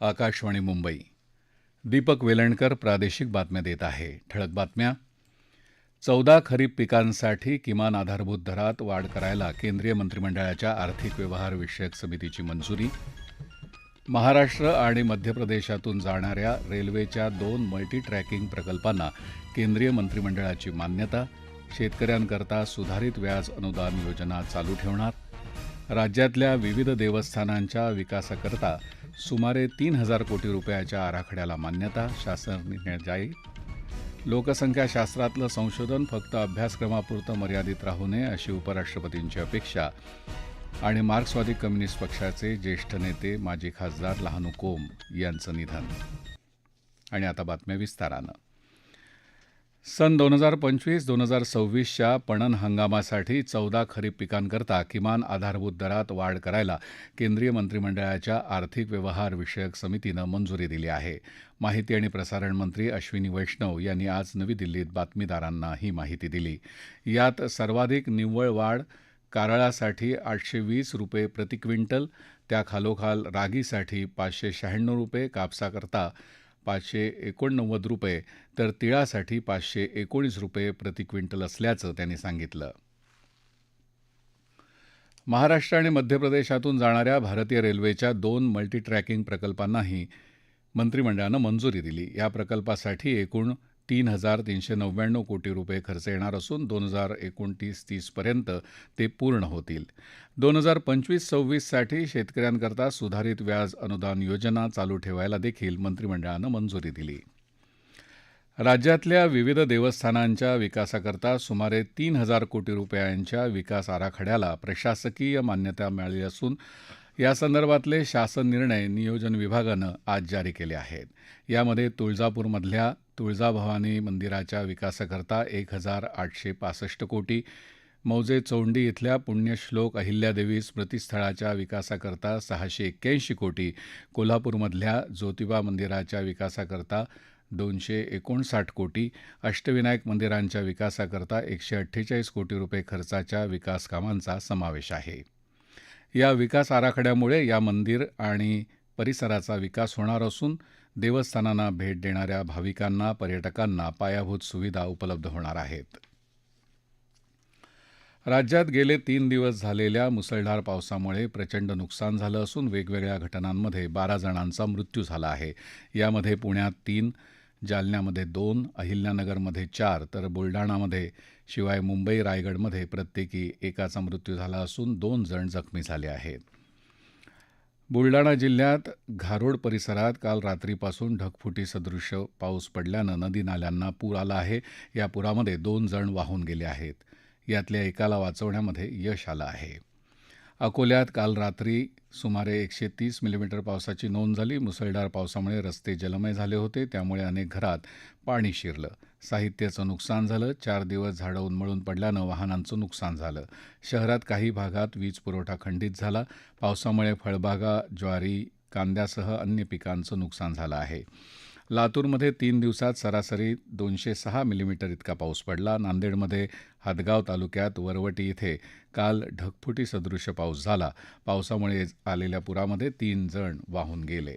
आकाशवाणी मुंबई. दीपक वेलणकर प्रादेशिक बातम्या देत आहे. ठळक बातम्या. चौदा खरीप पिकांसाठी किमान आधारभूत दरात वाढ करायला केंद्रीय मंत्रिमंडळाच्या आर्थिक व्यवहार विषयक समितीची मंजुरी. महाराष्ट्र आणि मध्य प्रदेशातून जाणाऱ्या रेल्वेच्या दोन मल्टी ट्रॅकिंग प्रकल्पांना केंद्रीय मंत्रिमंडळाची मान्यता. शेतकऱ्यांकरता सुधारित व्याज अनुदान योजना चालू ठेवणार. राज्यातल्या विविध देवस्थानांच्या विकासाकरता सुमारे तीन हजार कोटी रुपयाच्या आराखड्याला मान्यता शासन निर्णय जाईल लोकसंख्याशास्त्रातलं संशोधन फक्त अभ्यासक्रमापुरतं मर्यादित राहू नये अशी उपराष्ट्रपतींची अपेक्षा आणि मार्क्सवादी कम्युनिस्ट पक्षाचे ज्येष्ठ नेते माजी खासदार लहानू कोम यांचं निधन. आणि आता बातम्या विस्तारानं. सन दोन हजार पंचवीस दोन हजार सव्वीसच्या पणन हंगामासाठी चौदा खरीप पिकांकरता किमान आधारभूत दरात वाढ करायला केंद्रीय मंत्रिमंडळाच्या आर्थिक व्यवहार विषयक समितीनं मंजुरी दिली आहे. माहिती आणि प्रसारण मंत्री अश्विनी वैष्णव यांनी आज नवी दिल्लीत बातमीदारांना ही माहिती दिली. यात सर्वाधिक निव्वळ वाढ कारळासाठी आठशे वीस रुपये प्रति क्विंटल त्याखालोखाल रागीसाठी पाचशे शहाण्णव रुपये कापसाकरता पाचशे एकोणनव्वद रुपये तर तिळासाठी पाचशे एकोणीस रुपये प्रति क्विंटल असल्याचं त्यांनी सांगितलं. महाराष्ट्र आणि मध्य प्रदेशातून जाणाऱ्या भारतीय रेल्वेच्या दोन मल्टी ट्रॅकिंग प्रकल्पांनाही मंत्रिमंडळानं मंजुरी दिली. या प्रकल्पासाठी एकूण तीन हजार तीनशे नव्याण्णव कोटी रुपये खर्च येणार असून दोन हजार एकोणतीस तीसपर्यंत ते पूर्ण होतील. दोन हजार पंचवीस सव्वीससाठी शेतकऱ्यांकरता सुधारित व्याज अनुदान योजना चालू ठेवायला देखील मंत्रिमंडळानं मंजुरी दिली. राज्यातल्या विविध देवस्थानांच्या विकासाकरता सुमारे तीन हजार कोटी रुपयांच्या विकास आराखड्याला प्रशासकीय मान्यता मिळाली असून यासंदर्भातले शासन निर्णय नियोजन विभागानं आज जारी केले आहेत. यामध्ये तुळजापूरमधल्या तुळजाभवानी मंदिराच्या विकासाकरता एक हजार आठशे पासष्ट कोटी मौजे चौंडी इथल्या पुण्यश्लोक अहिल्यादेवी स्मृतीस्थळाच्या विकासाकरता सहाशे एक्क्याऐंशी कोटी कोल्हापूरमधल्या ज्योतिबा मंदिराच्या विकासाकरता दोनशे एकोणसाठ कोटी अष्टविनायक मंदिरांच्या विकासाकरता एकशे अठ्ठेचाळीस कोटी रुपये खर्चाच्या विकास कामांचा समावेश आहे. या विकास आराखड्यामुळे या मंदिर आणि परिसराचा विकास होणार असून देवस्थानांना भेट देणाऱ्या भाविकांना पर्यटकांना पायाभूत सुविधा उपलब्ध होणार आहेत. राज्यात गेले तीन दिवस झालेल्या मुसळधार पावसामुळे प्रचंड नुकसान झालं असून वेगवेगळ्या घटनांमध्ये बारा जणांचा मृत्यू झाला आहे. यामध्ये पुण्यात तीन जालन्यामध्ये दोन अहिल्यानगरमध्ये चार तर बुलढाणामध्ये शिवाय मुंबई रायगडमध्ये प्रत्येकी एकाचा मृत्यू झाला असून दोन जण जखमी झाले आहेत. बुलडाणा जिल्ह्यात घारोड परिसरात काल रात्रीपासून ढगफुटी सदृश्य पाऊस पडल्यानं नदी नाल्यांना पूर आला आहे. या पुरामध्ये दोन जण वाहून गेले आहेत. यातल्या एकाला वाचवण्यामध्ये यश आलं आहे. अकोल्यात काल रात्री सुमारे एकशे तीस मिलीमीटर पावसाची नोंद झाली. मुसळधार पावसामुळे रस्ते जलमय झाले होते. त्यामुळे अनेक घरात पाणी शिरलं. साहित्याचं नुकसान झालं. चार दिवस झाडं उन्मळून पडल्यानं वाहनांचं नुकसान झालं. शहरात काही भागात वीज पुरवठा खंडित झाला. पावसामुळे फळबागा ज्वारी कांद्यासह अन्य पिकांचं नुकसान झालं आहे. लातूरमध्ये तीन दिवसात सरासरी दोनशे सहा मिलीमीटर इतका पाऊस पडला. नांदेडमध्ये हदगाव तालुक्यात वरवटी इथे काल ढगफुटी सदृश्य पाऊस झाला. पावसामुळे आलेल्या पुरामध्ये तीन जण वाहून गेले.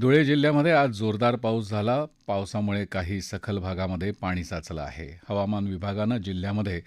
धुळे जिल्ह्यामध्ये आज जोरदार पाऊस झाला. पावसामुळे काही सखल भागामध्ये पाणी साचलं आहे. हवामान विभागानं जिल्ह्यामध्ये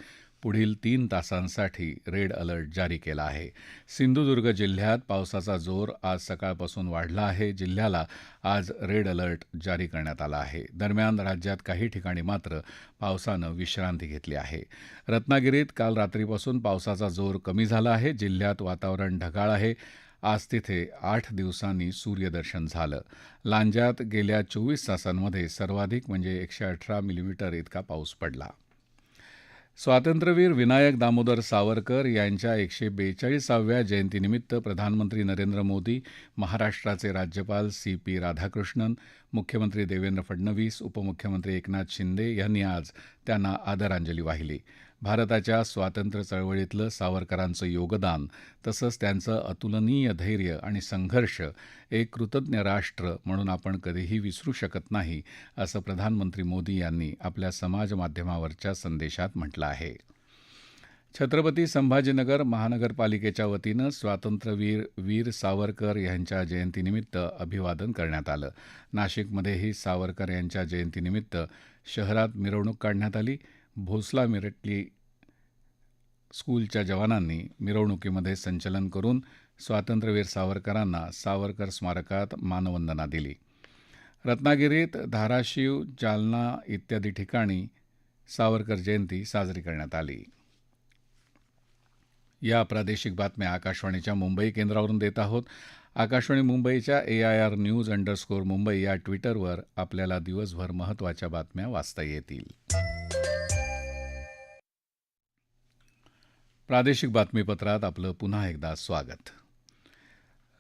पुढील तीन तासांसाठी रेड अलर्ट जारी केला आहे. सिंधुदुर्ग जिल्ह्यात पावसाचा जोर आज सकाळपासून वाढला आहे. जिल्ह्याला आज रेड अलर्ट जारी करण्यात आला आहे. दरम्यान राज्यात काही ठिकाणी मात्र पावसानं विश्रांती घेतली आहे. रत्नागिरीत काल रात्रीपासून पावसाचा जोर कमी झाला आहे. जिल्ह्यात वातावरण ढगाळ आहे. आज तिथे आठ दिवसांनी सूर्यदर्शन झालं. लांज्यात गेल्या चोवीस तासांमध्ये सर्वाधिक म्हणजे एकशे अठरा मिलीमीटर इतका पाऊस पडला. स्वातंत्र्यवीर विनायक दामोदर सावरकर यांच्या एकशे बेचाळीसाव्या जयंतीनिमित्त प्रधानमंत्री नरेंद्र मोदी महाराष्ट्राचे राज्यपाल सी पी राधाकृष्णन मुख्यमंत्री देवेंद्र फडणवीस उपमुख्यमंत्री एकनाथ शिंदे यांनी आज त्यांना आदरांजली वाहिली. भारताच्या स्वातंत्र्य चळवळीतलं सावरकरांचं योगदान तसंच त्यांचं अतुलनीय धैर्य आणि संघर्ष एक कृतज्ञ राष्ट्र म्हणून आपण कधीही विसरू शकत नाही असं प्रधानमंत्री मोदी यांनी आपल्या समाजमाध्यमावरच्या संदेशात म्हटलं आहे. छत्रपती संभाजीनगर महानगरपालिकेच्या वतीनं स्वातंत्र्यवीर वीर सावरकर यांच्या जयंतीनिमित्त अभिवादन करण्यात आलं. नाशिकमध्येही सावरकर यांच्या जयंतीनिमित्त शहरात मिरवणूक काढण्यात आली. भोसला मिरटली स्कूलच्या जवानांनी मिरवणुकीमध्ये संचलन करून स्वातंत्र्यवीर सावरकरांना सावरकर स्मारकात मानवंदना दिली. रत्नागिरीत धाराशिव जालना इत्यादी ठिकाणी सावरकर जयंती साजरी करण्यात आली. या प्रादेशिक बातम्या आकाशवाणीच्या मुंबई केंद्रावरून देत आहोत. आकाशवाणी मुंबईच्या A I R news underscore Mumbai या ट्विटरवर आपल्याला दिवसभर महत्त्वाच्या बातम्या वाचता येतील. प्रादेशिक बातमीपत्रात आपलं पुन्हा एकदा स्वागत.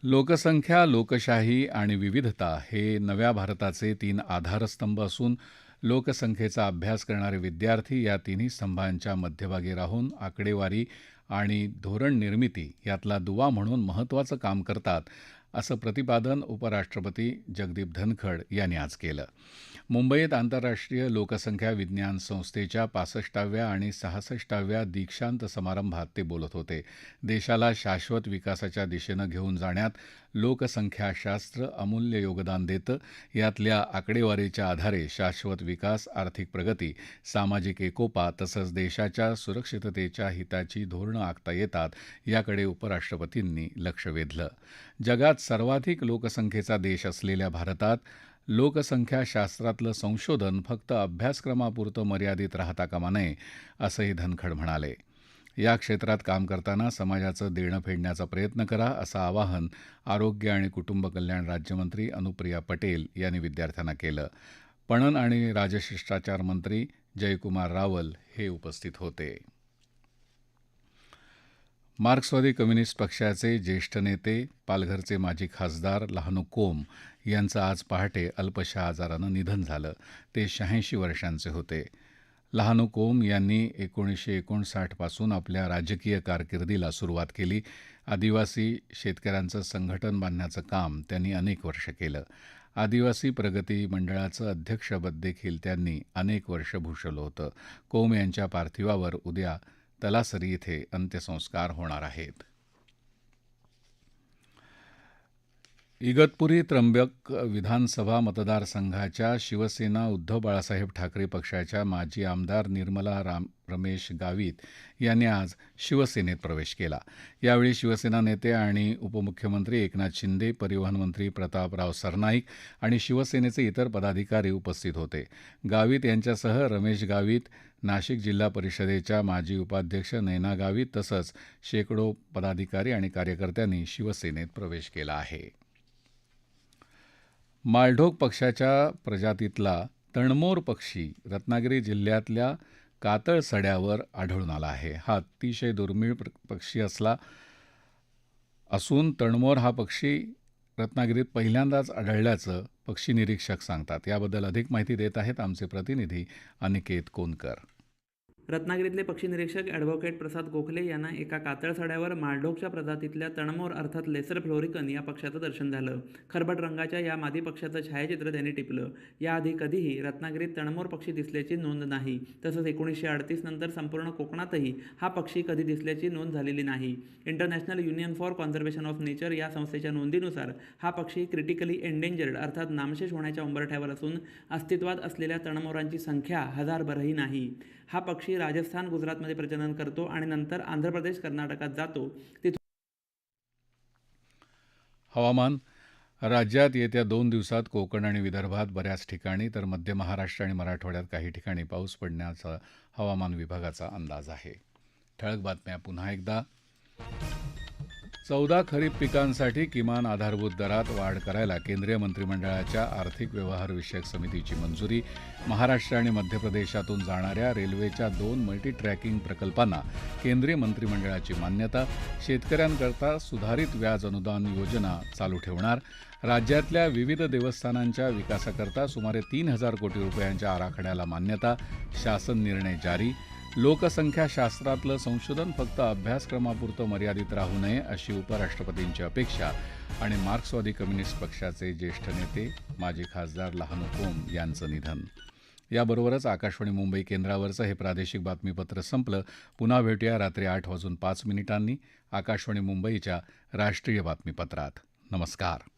लोकसंख्या लोकशाही आणि विविधता हे नव्या भारताचे तीन आधारस्तंभ असून लोकसंख्येचा अभ्यास करणारे विद्यार्थी या तिन्ही स्तंभांच्या मध्यभागी राहून आकडेवारी आणि धोरण निर्मिती यातला दुवा म्हणून महत्त्वाचं काम करतात असं प्रतिपादन उपराष्ट्रपती जगदीप धनखड यांनी आज केलं. मुंबईत आंतरराष्ट्रीय लोकसंख्या विज्ञान संस्थेच्या पासष्टाव्या आणि सहासष्टाव्या दीक्षांत समारंभात ते बोलत होते. देशाला शाश्वत विकासाच्या दिशेनं घेऊन जाण्यात लोकसंख्याशास्त्र अमूल्य योगदान देतं. यातल्या आकडेवारीच्या आधारे शाश्वत विकास आर्थिक प्रगती सामाजिक एकोपा तसंच देशाच्या सुरक्षिततेच्या हिताची धोरणं आखता येतात याकडे उपराष्ट्रपतींनी लक्ष वेधलं. जगात सर्वाधिक लोकसंख्येचा देश असलेल्या भारतात लोकसंख्याशास्त्रातलं संशोधन फक्त अभ्यासक्रमापुरतं मर्यादित राहता कामा नये असंही धनखड म्हणाले. या क्षेत्रात काम करताना समाजाचं देणं फेडण्याचा प्रयत्न करा असं आवाहन आरोग्य आणि कुटुंब कल्याण राज्यमंत्री अनुप्रिया पटेल यांनी विद्यार्थ्यांना केलं. पणन आणि राजशिष्टाचार मंत्री जयकुमार रावल हे उपस्थित होते. मार्क्सवादी कम्युनिस्ट पक्षाचे ज्येष्ठ नेते पालघरचे माजी खासदार लहानू कोम यांचं आज पहाटे अल्पशा आजारानं निधन झालं. ते शहाऐंशी वर्षांचे होते. लहानू कोम यांनी एकोणीसशे एकोणसाठपासून आपल्या राजकीय कारकिर्दीला सुरुवात केली. आदिवासी शेतकऱ्यांचं संघटन बांधण्याचं काम त्यांनी अनेक वर्ष केलं. आदिवासी प्रगती मंडळाचं अध्यक्षपद देखील त्यांनी अनेक वर्ष भूषवलं होतं. कोम यांच्या पार्थिवावर उद्या तलासरी इथे अंत्यसंस्कार होणार आहेत. इगतपुरी त्र्यंबक विधानसभा मतदारसंघाच्या शिवसेना उद्धव बाळासाहेब ठाकरे पक्षाच्या माजी आमदार निर्मला राम रमेश गावित यांनी आज शिवसेनेत प्रवेश केला. यावेळी शिवसेना नेते आणि उपमुख्यमंत्री एकनाथ शिंदे परिवहन मंत्री प्रतापराव सरनाईक आणि शिवसेनेचे इतर पदाधिकारी उपस्थित होते. गावित यांच्यासह रमेश गावित नाशिक जिल्हा परिषदेच्या माजी उपाध्यक्ष नैना गावित तसंच शेकडो पदाधिकारी आणि कार्यकर्त्यांनी शिवसेनेत प्रवेश केला आहे. माळढोक पक्षाच्या प्रजातीतला तणमोर पक्षी रत्नागिरी जिल्ह्यातल्या कातळसड्यावर आढळून आला आहे. हा अतिशय दुर्मिळ पक्षी असला असून तणमोर हा पक्षी रत्नागिरीत पहिल्यांदाच आढळल्याचं पक्षी निरीक्षक सांगतात. याबद्दल अधिक माहिती देत आहेत आमचे प्रतिनिधी अनिकेत कोनकर. रत्नागिरीतले पक्षी निरीक्षक ॲडव्होकेट प्रसाद गोखले यांना एका कातळसड्यावर माळढोकच्या प्रजातीतल्या तणमोर अर्थात लेसर फ्लोरिकन या पक्षाचं दर्शन झालं. खरबट रंगाच्या या मादी पक्षाचं छायाचित्र त्यांनी टिपलं. याआधी कधीही रत्नागिरीत तणमोर पक्षी दिसल्याची नोंद नाही. तसंच एकोणीसशे अडतीस नंतर संपूर्ण कोकणातही हा पक्षी कधी दिसल्याची नोंद झालेली नाही. International union for conservation of nature या संस्थेच्या नोंदीनुसार हा पक्षी क्रिटिकली एंडेंजर्ड अर्थात नामशेष होण्याच्या उंबरठ्यावर असून अस्तित्वात असलेल्या तणमोरांची संख्या हजारभरही नाही. हा पक्षी राजस्थान गुजरातमध्ये प्रजनन करतो आणि नंतर आंध्र प्रदेश कर्नाटकात जातो. तिथून हवामान. राज्यात येत्या दोन दिवसात कोकण आणि विदर्भात बऱ्याच ठिकाणी तर मध्य महाराष्ट्र आणि मराठवाड्यात काही ठिकाणी पाऊस पडण्याचा हवामान विभागाचा अंदाज आहे. ठळक बातम्या पुन्हा एकदा. चौदा खरीप पिकांसाठी किमान आधारभूत दरात वाढ करायला केंद्रीय मंत्रिमंडळाच्या आर्थिक व्यवहार विषयक समितीची मंजुरी. महाराष्ट्र आणि मध्य प्रदेशातून जाणाऱ्या रेल्वेच्या दोन मल्टी ट्रॅकिंग प्रकल्पांना केंद्रीय मंत्रिमंडळाची मान्यता. शेतकऱ्यांकरता सुधारित व्याज अनुदान योजना चालू ठेवणार. राज्यातल्या विविध देवस्थानांच्या विकासाकरता सुमारे तीन हजार कोटी रुपयांच्या आराखड्याला मान्यता. शासन निर्णय जारी. लोकसंख्याशास्त्रातलं संशोधन फक्त अभ्यासक्रमापुरतं मर्यादित राहू नये अशी उपराष्ट्रपतींची अपेक्षा आणि मार्क्सवादी कम्युनिस्ट पक्षाचे ज्येष्ठ नेते माजी खासदार लहानू कोम यांचं निधन. याबरोबरच आकाशवाणी मुंबई केंद्रावरचं हे प्रादेशिक बातमीपत्र संपलं. पुन्हा भेटूया रात्री आठ वाजून पाच मिनिटांनी आकाशवाणी मुंबईच्या राष्ट्रीय बातमीपत्रात. नमस्कार.